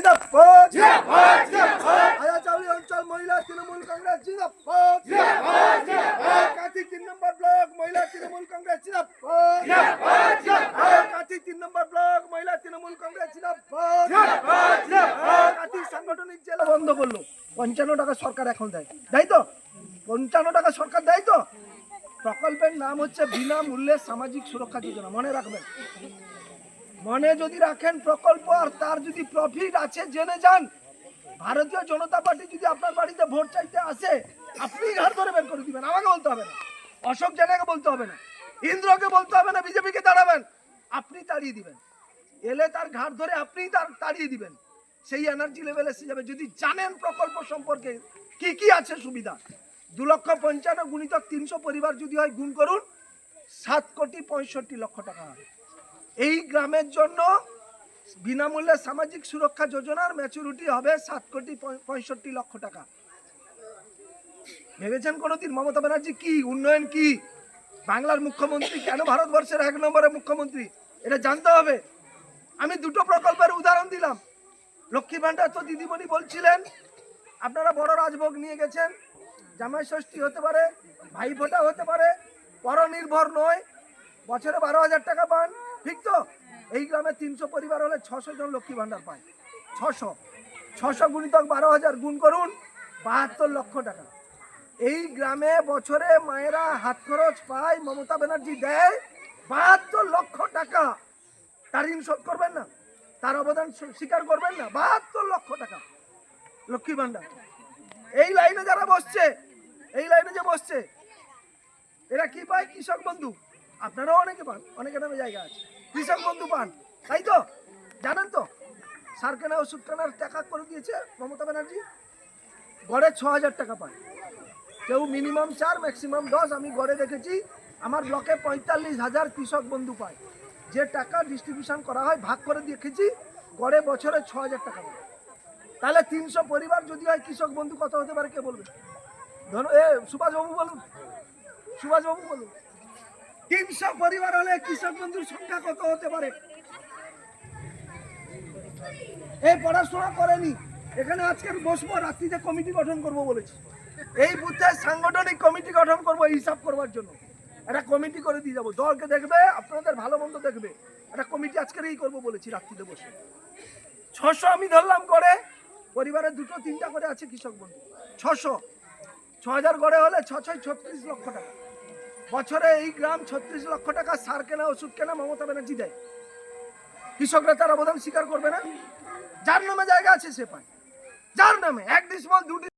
জিন্দাবাদ আয়াচাউলি অঞ্চল মহিলা তৃণমূল কংগ্রেস জিন্দাবাদ কাঁথি তিন নম্বর ব্লক মহিলা তৃণমূল কংগ্রেস জিন্দাবাদ কাঁথি তিন নম্বর ব্লক মহিলা তৃণমূল কংগ্রেস জিন্দাবাদ কাঁথি সাংগঠনিক জেলা বন্ধ করল। পঞ্চান্ন টাকা সরকার এখন দেয়। তাই তো? পঞ্চান্ন টাকা সরকার দেয় তো? প্রকল্পের নাম হচ্ছে বিনামূল্যে সামাজিক সুরক্ষা যোজনা। মনে রাখবেন। মনে যদি রাখেন প্রকল্প আর তার যদি প্রফিট আছে, জেনে যান। ভারতীয় জনতা পার্টি যদি আপনার বাড়িতে ভোট চাইতে আসে, আপনি ঘাট ধরে বের করে দিবেন। আমাকে বলতে হবে না। অশোক জানাকে বলতে হবে না। ইন্দ্রকে বলতে হবে না। বিজেপিকে দাঁড়াবেন। আপনি তাড়িয়ে দিবেন। এলে তার ঘাট ধরে আপনিই তার তাড়িয়ে দিবেন। সেই এনার্জি লেভেল এসে যাবে। যদি জানেন প্রকল্প সম্পর্কে কি কি আছে সুবিধা। দু লক্ষ পঞ্চান্ন গুণিতক তিনশো পরিবার যদি হয়, গুণ করুন, সাত কোটি পঁয়ষট্টি লক্ষ টাকা হয়। এই গ্রামের জন্য বিনামূল্যে সামাজিক সুরক্ষা যোজনার ম্যাচুরিটি হবে সাত কোটি পঁয়- পঁয়ষট্টি লক্ষ টাকা। ভেবেছেন কোনোদিন মমতা ব্যানার্জি কি? উন্নয়ন কি? বাংলার মুখ্যমন্ত্রী কেন ভারতবর্ষের এক নম্বরে মুখ্যমন্ত্রী? এটা জানতে হবে। আমি দুটো প্রকল্পের উদাহরণ দিলাম। লক্ষ্মী ভান্ডার তো দিদিমণি বলছিলেন, আপনারা বড় রাজভোগ নিয়ে গেছেন, জামাই ষষ্ঠী হতে পারে, ভাইফোঁটা হতে পারে, পরনির্ভর নয়, বছরে বারো হাজার টাকা পান। ঠিক তো? এই গ্রামে তিনশো পরিবার হলে ছশো জন লক্ষ্মী ভান্ডার পায়। ছশো। ছশো গুণিতক বারো হাজার গুণ করুন বাহাত্তর লক্ষ টাকা। এই গ্রামে বছরে মায়েরা হাত খরচ পায়, মমতা ব্যানার্জি দেয় বাহাত্তর লক্ষ টাকা। তার ঋণ শোধ করবেন না? তার অবদান স্বীকার করবেন না? বাহাত্তর লক্ষ টাকা। লক্ষ্মী ভান্ডার এই লাইনে যারা বসছে, এই লাইনে যে বসছে, এরা কি পায়? কৃষক বন্ধু। আপনারাও অনেকে পান, অনেকে নামে জায়গা আছে। কৃষক বন্ধু পান, তাই তো? জানেন তো? সার কেনা ওষুধ কেনার টাকা করে দিয়েছে মমতা ব্যানার্জি। গড়ে ছ হাজার টাকা পায়। কেউ মিনিমাম চার ম্যাক্সিমাম দশ, আমি গড়ে দেখেছি, আমার ব্লকে পঁয়তাল্লিশ হাজার কৃষক বন্ধু পায়। যে টাকা ডিস্ট্রিবিউশন করা হয়, ভাগ করে দেখেছি, গড়ে বছরে ছ হাজার টাকা পায়। তাহলে তিনশো পরিবার যদি হয়, কৃষক বন্ধু কত হতে পারে, কে বলবে? ধরো এ, সুভাষবাবু বলুন। সুভাষবাবু বলুন। তিনশো পরিবার হলে কৃষক বন্ধুর সংখ্যা কত হতে পারে? এই পড়াশোনা করেনি। এখানে আজকে বসবো, রাত্রিতে কমিটি গঠন করব বলেছি। এই বুথে সাংগঠনিক কমিটি গঠন করব হিসাব করবার জন্য। একটা কমিটি করে দিয়ে যাব। দলকে দেখবে, আপনাদের ভালো মন্দ দেখবে। একটা কমিটি আজকের এই করব বলেছি, রাত্রিতে বসে। ছশো আমি ধরলাম করে পরিবারের দুটো, তিনটা করে আছে কৃষক বন্ধু। ছশো। ছ হাজার গড়ে হলে ছ ছয় ছত্রিশ লক্ষ টাকা। বছরে এই গ্রাম ছত্রিশ লক্ষ টাকা সার কেনা, ওষুধ কেনা মমতা ব্যানার্জি দেয়। কৃষকরা তার অবদান স্বীকার করবে না। যার নামে জায়গা আছে সে পায়। যার নামে, এক ডিসমল দুটি